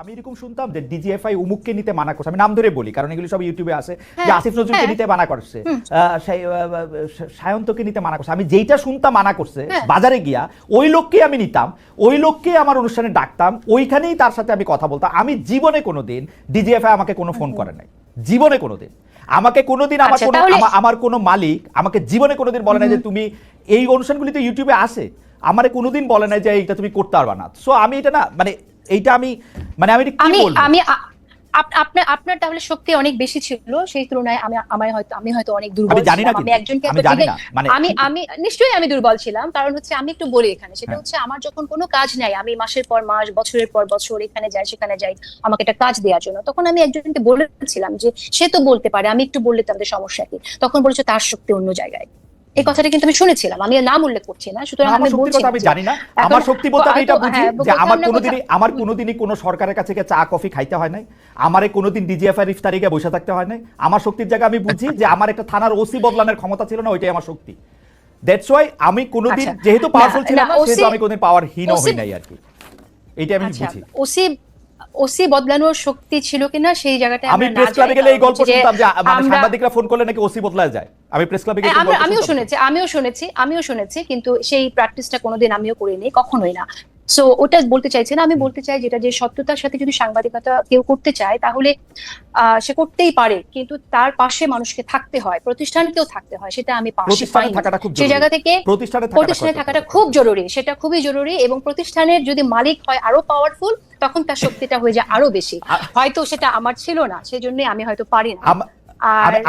আমি এরকম শুনতাম যে ডিজিএফআই উমুককে নিতে মানা করছে। আমি নাম ধরে বলি কারণ এগুলো সব ইউটিউবে আছে। যে হ্যাঁ, আসিফ নজরুলকে হ্যাঁ। নিতে মানা করছে সায়ন্তকে নিতে মানা করছে। আমি যেইটা শুনতাম মানা করছে হ্যাঁ। বাজারে গিয়া ওই লোককে আমি নিতাম ওই লোককে আমার অনুষ্ঠানে ডাকতাম ওইখানেই তার সাথে আমি কথা বলতাম। আমি জীবনে কোনোদিন ডিজিএফআই আমাকে কোনো ফোন করে নাই। জীবনে কোনোদিন। আমাকে কোনোদিন আমার আচ্ছা, কোনো আমার কোনো মালিক আমাকে জীবনে কোনোদিন বলে না যে তুমি এই অনুষ্ঠানগুলি তো ইউটিউবে আসে আমার কোনোদিন বলে না যে এইটা তুমি করতে পারবা না। সো আমি এটা না মানে এইটা আমি মানে আমি কি বলব? আমি আপনার আপনার তাহলে শক্তি অনেক বেশি ছিল সেই তুলনায় আমি আমার হয়তো আমি হয়তো অনেক দুর্বল আমি জানি না আমি একজনকে আমি জানি না, মানে- আমি আমি নিশ্চয়ই আমি দুর্বল ছিলাম কারণ হচ্ছে আমি একটু বলি এখানে সেটা হ্যাঁ। হচ্ছে আমার যখন কোনো কাজ নাই আমি মাসের পর মাস বছরের পর বছর এখানে যাই সেখানে যাই আমাকে একটা কাজ দেওয়ার জন্য তখন আমি একজনকে বলেছিলাম যে সে তো বলতে পারে আমি একটু বললে তাদের সমস্যা কি? তখন বলেছে তার শক্তি অন্য জায়গায়। এই কথাটা কিন্তু আমি শুনেছিলাম আমি নাম উল্লেখ করছি না সুতরাং আমি বলছি আমি জানি না। আমার শক্তি বলতে আমি এটা বুঝি হ্যাঁ, যে আমার কোনোদিনই আমার কোনোদিনই কোনো সরকারের কাছে চা কফি খাইতে হয় নাই। আমারে কোনোদিন ডিজিএফআই ইফতারি গিয়ে বসে থাকতে হয় নাই। আমার শক্তির জায়গা আমি বুঝি যে আমার একটা থানার ওসি বদলানোর ক্ষমতা ছিল না ওইটাই আমার শক্তি। দ্যাটস ওয়াই আমি কোনোদিন আচ্ছা। যেহেতু পাওয়ারফুল ছিলাম সেহেতু আমি কোনোদিন পাওয়ারহীন হই OC নাই আর কি। এইটা আমি আচ্ছা বুঝি। ওসি ওসি বদলানোর শক্তি ছিল কিনা সেই জায়গাটা আমি প্রেস ক্লাবে গেলে এই গল্প শুনতাম যে মানে সাংবাদিকরা ফোন করলে নাকি ওসি বদলায় যায়। আমি প্রেস ক্লাবে গিয়ে আমিও শুনেছি আমিও শুনেছি আমিও শুনেছি কিন্তু সেই প্র্যাকটিসটা কোনোদিন আমিও করিনি কখনোই না। সো ওটা বলতে চাইছি না আমি বলতে চাই যেটা যে সত্যতার সাথে যদি সাংবাদিকতা কেউ করতে চায় তাহলে আহ, সে করতেই পারে কিন্তু তার পাশে মানুষকে থাকতে হয় প্রতিষ্ঠানকেও থাকতে হয় সেটা আমি পাশে জায়গা থেকে প্রতিষ্ঠানে থাকাটা। খুব জরুরি সেটা খুবই জরুরি এবং প্রতিষ্ঠানের যদি মালিক হয় আরও পাওয়ারফুল তখন তার শক্তিটা হয়ে যায় আরও বেশি। হয়তো সেটা আমার ছিল না সেজন্য আমি হয়তো পারি না।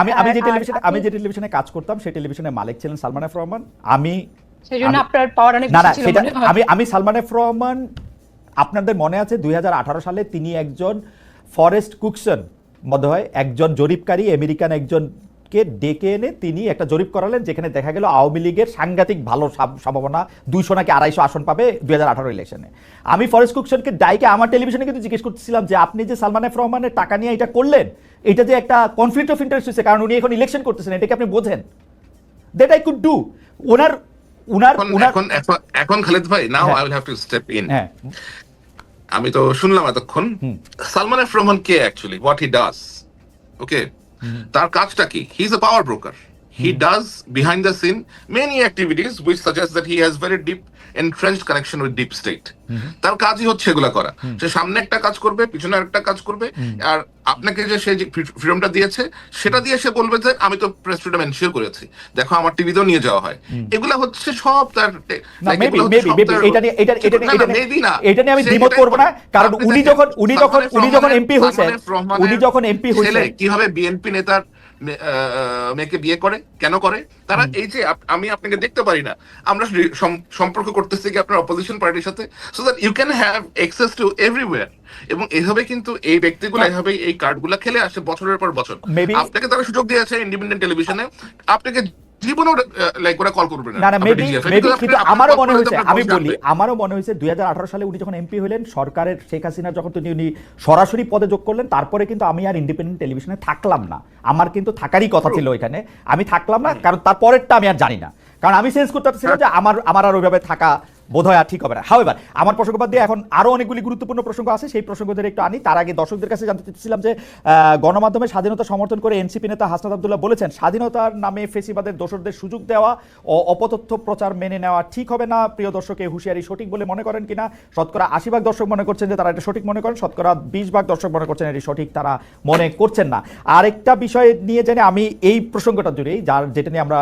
আমি আমি যে টেলিভিশনে আমি যে টেলিভিশনে কাজ করতাম সেই টেলিভিশনের মালিক ছিলেন সালমান এফ রহমান। আমি সেজন্য আপনার পাওয়ার অনেক বেশি ছিল। আমি আমি সালমান এফ রহমান আপনাদের মনে আছে দুই হাজার আঠারো সালে তিনি একজন ফরেস্ট কুকসন মনে হয় একজন জরিপকারী আমেরিকান একজনকে ডেকে এনে তিনি একটা জরিপ করালেন যেখানে দেখা গেল আওয়ামী লীগের সাংঘাতিক ভালো সম্ভাবনা দুইশো নাকি আড়াইশো আসন পাবে দুই ইলেকশনে আমি ফরেস্ট কুকসনকে ডাইকে আমার টেলিভিশনে কিন্তু জিজ্ঞেস করতেছিলাম যে আপনি যে সালমান এফ রহমানের টাকা নিয়ে এটা করলেন এটা যে একটা কনফ্লিক্ট অফ ইন্টারেস্ট হচ্ছে কারণ উনি এখন ইলেকশন করতেছেন এটাকে আপনি বোঝেন? দ্যাট আই কুড ডু ওনার উনার এখন এখন খালেদ ভাই now. I will have to step in আমি তো শুনলাম এতক্ষণ। Salman F Rahman K actually what he does okay তার কাজটা কি? He is a power broker he does behind the scene many activities which suggest that he has very deep entrenched connection with deep state তার কাজই হচ্ছে এগুলা করা। সে সামনে একটা কাজ করবে পিছনে একটা কাজ করবে আর আপনাকে যে সে ফ্রিডমটা দিয়েছে সেটা দিয়ে সে বলবে যে আমি তো প্রেস ফ্রিডম এনশিওর করেছি। দেখো আমার টিভিতেও নিয়ে যাওয়া হয়। এগুলা হচ্ছে সব তার এটা নিয়ে এটা এটা এটা। এটা নিয়ে আমি দ্বিমত করব না করে। কারণ উনি যখন উনি যখন উনি যখন এমপি রহমানের উনি যখন এমপি ছেলে কীভাবে বিএনপি নেতার মেয়েকে বিয়ে করে? কেন করে? তারা এই যে আমি আপনাকে দেখতে পারি না আমরা সম্পর্ক করতেছি কি আপনার অপোজিশন পার্টির সাথে? So that you can have access to everywhere এবং এইভাবে কিন্তু এই ব্যক্তিগুলো এইভাবে এই কার্ডগুলো খেলে আসে বছরের পর বছর। আপনাকে তারা সুযোগ দিয়েছে ইন্ডিপেন্ডেন্ট টেলিভিশনে আপনাকে জীবনেও লাইক ওরা কল করবে না। না মেবি মেবি কিন্তু আমারও মনে হয়েছে আমি বলি আমারও মনে হয়েছে 2018 সালে উনি যখন এমপি হলেন সরকারের শেখ হাসিনা যখন তিনি উনি সরাসরি পদে যোগ করলেন তারপরে কিন্তু আমি আর ইন্ডিপেন্ডেন্ট টেলিভিশনে থাকলাম না। আমার কিন্তু থাকারই কথা ছিল ওইখানে আমি থাকলাম না কারণ তারপরেরটা আমি আর জানি না। কারণ আমি সেন্স করতে পারছিলাম যে আমার আমার আর ওইভাবে থাকা বোধহয় আর ঠিক হবে না। হাওয়েভার আমার প্রসঙ্গ বাদ দিয়ে এখন আরও অনেকগুলি গুরুত্বপূর্ণ প্রসঙ্গ আছে। সেই প্রসঙ্গদের একটু আনি। তার আগে দর্শকদের কাছে জানতে চাচ্ছিলাম যে গণমাধ্যমে স্বাধীনতা সমর্থন করে এনসিপি নেতা হাসনাত আবদুল্লাহ বলেছেন, স্বাধীনতার নামে ফেসিবাদের দোসরদের সুযোগ দেওয়া ও অপতথ্য প্রচার মেনে নেওয়া ঠিক হবে না। প্রিয় দর্শকে হুঁশিয়ারি সঠিক বলে মনে করেন কিনা? শতকরা আশি ভাগ দর্শক মনে করছেন যে, তারা এটা সঠিক মনে করেন। শতকরা বিশ ভাগ দর্শক মনে করছেন এটি সঠিক, তারা মনে করছেন না। আরেকটা বিষয় নিয়ে জেনে আমি এই প্রসঙ্গটা জুড়েই, যার যেটা নিয়ে আমরা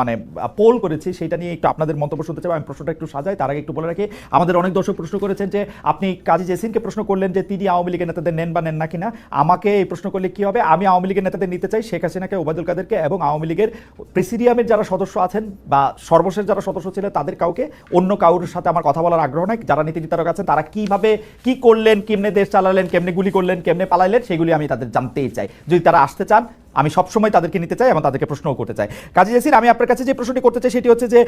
মানে পোল করেছি, সেটা নিয়ে একটু আপনাদের মন্তব্য শুনতে চাই। আমি প্রশ্নটা একটু সাজাই, তার আগে একটু বলে রাখি, আমাদের অনেক দর্শক প্রশ্ন করেছেন যে, আপনি কাজী জেসিনকে প্রশ্ন করলেন যে, তিনি আওয়ামী লীগের নেতাদের নেন বা নেন না কিনা? আমাকে এই প্রশ্ন করলে কি হবে? আমি আওয়ামী লীগের নেতাদের নিতে চাই শেখ হাসিনাকে, ওবায়দুল কাদেরকে এবং আওয়ামী লীগের প্রেসিডিয়ামের যারা সদস্য আছেন বা সর্বশেষ যারা সদস্য ছিলেন তাদের কাউকে, অন্য কারোর সাথে আমার কথা বলার আগ্রহ নাই। যারা নীতি নির্ধারক আছেন, তারা কীভাবে, কি করলেন, কেমনে দেশ চালালেন, কেমনে গুলি করলেন, কেমনে পালাইলেন সেগুলি আমি তাদের জানতেই চাই। যদি তারা আসতে চান আমি সবসময় তাদেরকে নিতে চাই এবং তাদেরকে প্রশ্নও করতে চাই। কাজী জাসির আমি আপনার কাছে যে প্রশ্নটি করতে চাই সেটি হচ্ছে যে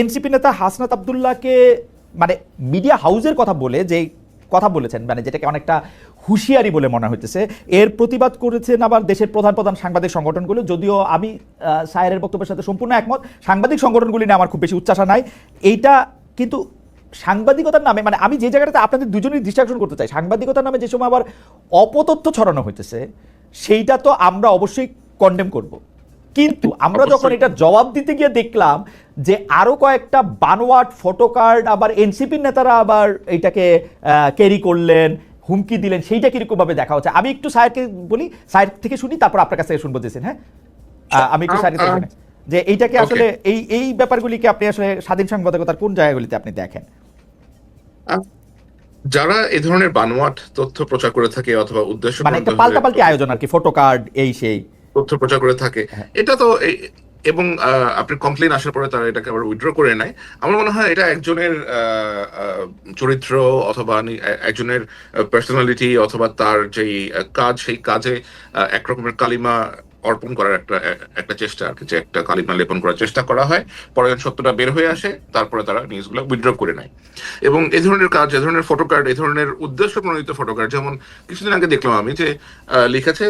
এনসিপি নেতা হাসনাত আবদুল্লাহকে মানে মিডিয়া হাউজের কথা বলে যে কথা বলেছেন মানে যেটাকে অনেকটা হুঁশিয়ারি বলে মনে হইতেছে এর প্রতিবাদ করেছেন আবার দেশের প্রধান প্রধান সাংবাদিক সংগঠনগুলো। যদিও আমি আহ, সায়েরের বক্তব্যের সাথে সম্পূর্ণ একমত সাংবাদিক সংগঠনগুলি নিয়ে আমার খুব বেশি উচ্চাসা নাই। এইটা কিন্তু সাংবাদিকতার নামে মানে আমি যে জায়গাটাতে আপনাদের দুজনের ডিস্ট্রাকশন করতে চাই সাংবাদিকতার নামে যে সময় আবার অপতথ্য ছড়ানো হইতেছে সেইটা তো আমরা অবশ্যই কন্ডেম করব। কিন্তু আমরা যখন এটা জবাব দিতে গিয়ে দেখলাম যে আরও কয়েকটা বানোয়াট ফটো কার্ড আবার এনসিপির নেতারা আবার এইটাকে ক্যারি করলেন হুমকি দিলেন সেইটা কীরকম ভাবে দেখা হচ্ছে? আমি একটু সাহেবকে বলি সাহেব থেকে শুনি তারপর আপনার কাছ থেকে শুনব দিয়েছেন হ্যাঁ? আহ, আমি একটু সাহেব যে এইটাকে. আসলে এই এই ব্যাপারগুলিকে আপনি আসলে স্বাধীন সাংবাদিকতার কোন জায়গাগুলিতে আপনি দেখেন? যারা এ ধরনের বানোয়াট তথ্য প্রচার করে থাকে অথবা উদ্দেশ্য মানে একটা পাল্টাপাল্টি আয়োজন আর কি ফটো কার্ড এই সেই। তথ্য প্রচার করে থাকে। হ্যাঁ। এটা তো এবং আহ, আপনার কমপ্লেন আসার পরে তারা এটাকে আবার উইথড্র করে নেয়। আমার মনে হয় এটা একজনের চরিত্র অথবা একজনের পার্সোনালিটি অথবা তার যেই কাজ সেই কাজে একরকমের কালিমা অর্পণ করার একটা একটা চেষ্টা আর কি, যে একটা কালিমা লেপন করার চেষ্টা করা হয়। পরে সত্যটা বের হয়ে আসে, তারপরে তারা নিউজগুলো উইথড্র করে নেয়। এবং এই ধরনের কাজ এ ধরনের ফটো কার্ড এই ধরনের উদ্দেশ্য প্রণোদিত ফটো কার্ড যেমন কিছুদিন আগে দেখলাম আমি যে লিখেছে,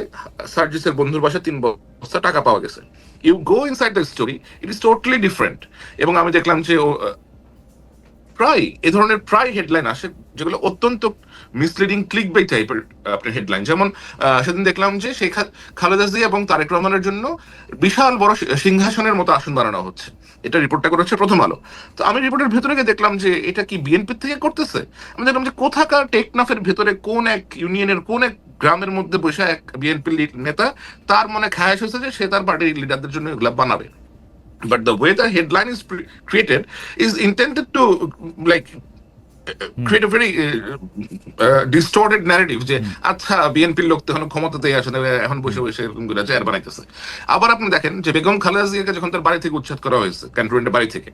সার্জিসের বন্ধুর বাসায় তিন বস্তা টাকা পাওয়া গেছে। You go inside the story it is totally different এবং আমি দেখলাম যে প্রায়, এ ধরনের প্রায় হেডলাইন আসে যেগুলো অত্যন্ত মিসলিডিং ক্লিক বাই টাইপের আপনার হেডলাইন যেমন সেদিন দেখলাম যে শেখ খালেদা জিয়া এবং তারেক রহমানের জন্য বিশাল বড় সিংহাসনের মতো আসন বানানো হচ্ছে। এটা রিপোর্টটা করেছে প্রথম আলো। তো আমি রিপোর্টের ভেতরে গিয়ে দেখলাম যে এটা কি বিএনপি থেকে করতেছে? আমি দেখলাম যে কোথাকার টেকনাফের ভেতরে কোন এক ইউনিয়নের, কোন এক গ্রামের মধ্যে বসে এক বিএনপি নেতা, তার মনে খায়াস হয়েছে যে সে তার পার্টির লিডারদের জন্য এগুলা বানাবে। But the way the headline is pre- created is intended to like create a very uh, uh, distorted narrative যে আচ্ছা বিএনপির লোক তখন ক্ষমতাতেই আসে না, এখন বসে বসে এরকম করে চেয়ার বানাইতেছে। আবার আপনি দেখেন যে বেগম খালেদা জিয়াকে যখন তার বাড়ি থেকে উচ্ছেদ করা হয়েছে ক্যান্টনমেন্টের বাড়ি থেকে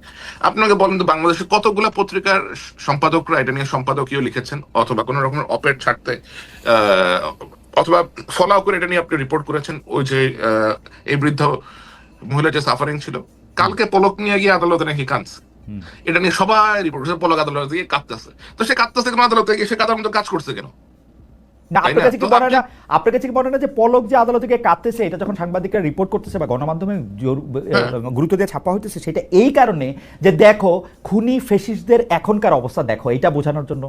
আপনাকে বলেন তো বাংলাদেশের কতগুলো পত্রিকার সম্পাদকরা এটা নিয়ে সম্পাদকীয় লিখেছেন অথবা কোনো রকমের অপেট ছাড়তে আহ, অথবা ফলো করে এটা নিয়ে আপনি রিপোর্ট করেছেন ওই যে এই বৃদ্ধ মহিলা যে সাফারিং ছিল কালকে পলক নিয়ে গিয়ে আদালতে নাকি কাঁদছে। এটা নিয়ে সবাই রিপোর্ট করছে পলক আদালতে গিয়ে কাঁদতেছে। তো সে কাঁদতেছে কেন আদালতে গিয়ে? সে কাঁদার মতো কাজ করছে কেন? না আপনার কাছে কি মনে হয় না আপনার কাছে কি মনে হয় না যে পলক যে আদালত থেকে কাঁদতেছে এটা যখন সাংবাদিকরা রিপোর্ট করতেছে বা গণমাধ্যমে হ্যাঁ। গুরুত্ব দিয়ে ছাপা হইতেছে সেটা এই কারণে যে দেখো খুনি ফেসিস্টদের এখনকার অবস্থা দেখো এটা বোঝানোর জন্য।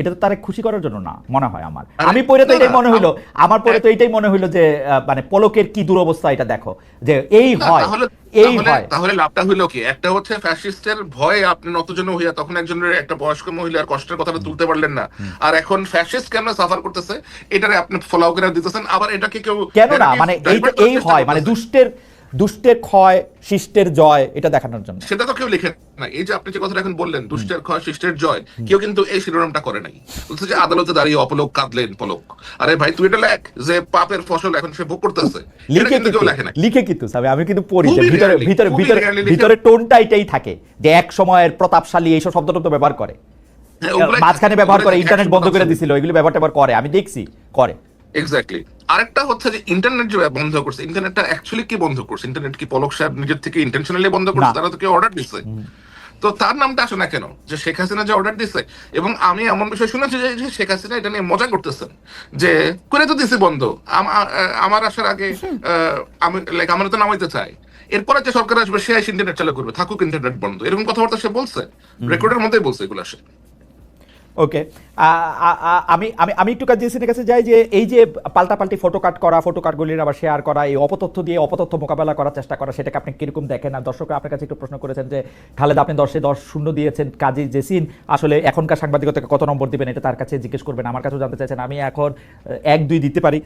এটা তো তারে খুশি করার জন্য না মনে হয় আমার। আমি পড়ে তো এটাই মনে হইল আমার পরে তো এটাই মনে হইল যে মানে পলকের কি দুরবস্থা এটা দেখো যে এই হয় এই হয়। তাহলে লাভটা হইল কি? একটা হচ্ছে ফ্যাসিস্টের ভয়ে আপনি নতজন হইয়া তখন একজনের একটা বয়স্ক মহিলার কষ্টের কথাটা তুলতে পারলেন না। আর এখন ফ্যাসিস্ট কেন সাফার করতেছে? এটারে আপনি ফলো করে দিতেছেন আবার এটাকে কেউ কেন না মানে এই হয় মানে দুষ্টের দুষ্টের ক্ষয় শিষ্টের জয় এটা দেখানোর জন্য। সেটা তো কেউ লিখে না এই যে আপনি যে কথাটা এখন বললেন দুষ্টের ক্ষয় শিষ্টের জয় কেউ কিন্তু এই শিরোনামটা করে নাই। বলছে যে আদালতে দাঁড়িয়ে অপলোক কাঁদলেন পলক। আরে ভাই তুই এটা লেখ যে পাপের ফসল এখন সে ভোগ করতেছে। লিখে কিন্তু কেউ লেখে না লিখে কিন্তু সাবে আমি কিন্তু পড়ি যে ভিতরে ভিতরে ভিতরে ভিতরে টোনটা এটাই থাকে যে এক সময়ের প্রতাপশালী এইসব শব্দটা তো ব্যবহার করে। হ্যাঁ, মাঝখানে ব্যবহার করে ইন্টারনেট বন্ধ করে দিছিল এগুলো ব্যবহার ট্যাবহার করে আমি দেখছি করে। এক্স্যাক্টলি আরেকটা হচ্ছে যে ইন্টারনেট যে বন্ধ করছে ইন্টারনেটটা অ্যাকচুয়ালি কি বন্ধ করছে? ইন্টারনেট কি পলক সাহেব নিজের থেকে ইন্টেনশনালি বন্ধ করছে? তারা তো কেউ অর্ডার দিচ্ছে তো তার নামটা আসে না কেন? যে শেখ হাসিনা যে অর্ডার দিচ্ছে এবং আমি এমন বিষয় শুনেছি যে শেখ হাসিনা এটা নিয়ে মজা করতেছেন। যে করে তো দিছে বন্ধ। আমার আসার আগে আমি লাইক আমরা তো নামাইতে চাই এরপরে যে সরকার আসবে সে ইন্টারনেট চালু করবে। থাকুক ইন্টারনেট বন্ধ। এরকম কথাবার্তা সে বলছে। রেকর্ডের মধ্যেই বলছে এগুলো সে। ওকে আমি আমি আমি একটু কাজিয়াসিনের কাছে যাই যে এই যে পাল্টাপাল্টি ফটো কাট করা ফটো কাটগুলির আবার শেয়ার করা, এই অপতথ্য দিয়ে অপতথ্য মোকাবেলা করার চেষ্টা করা, সেটাকে আপনি কীরকম দেখেন? আর দর্শকরা আপনার কাছে একটু প্রশ্ন করেছেন যে, খালেদ আপনি দশে দশ শূন্য দিয়েছেন, কাজী জেসিন আসলে এখনকার সাংবাদিকতাকে কত নম্বর দিবেন এটা তার কাছে জিজ্ঞেস করবেন, আমার কাছেও জানতে চাইছেন, আমি এখন এক দুই দিতে পারি।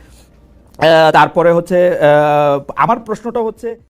তারপরে হচ্ছে আমার প্রশ্নটা হচ্ছে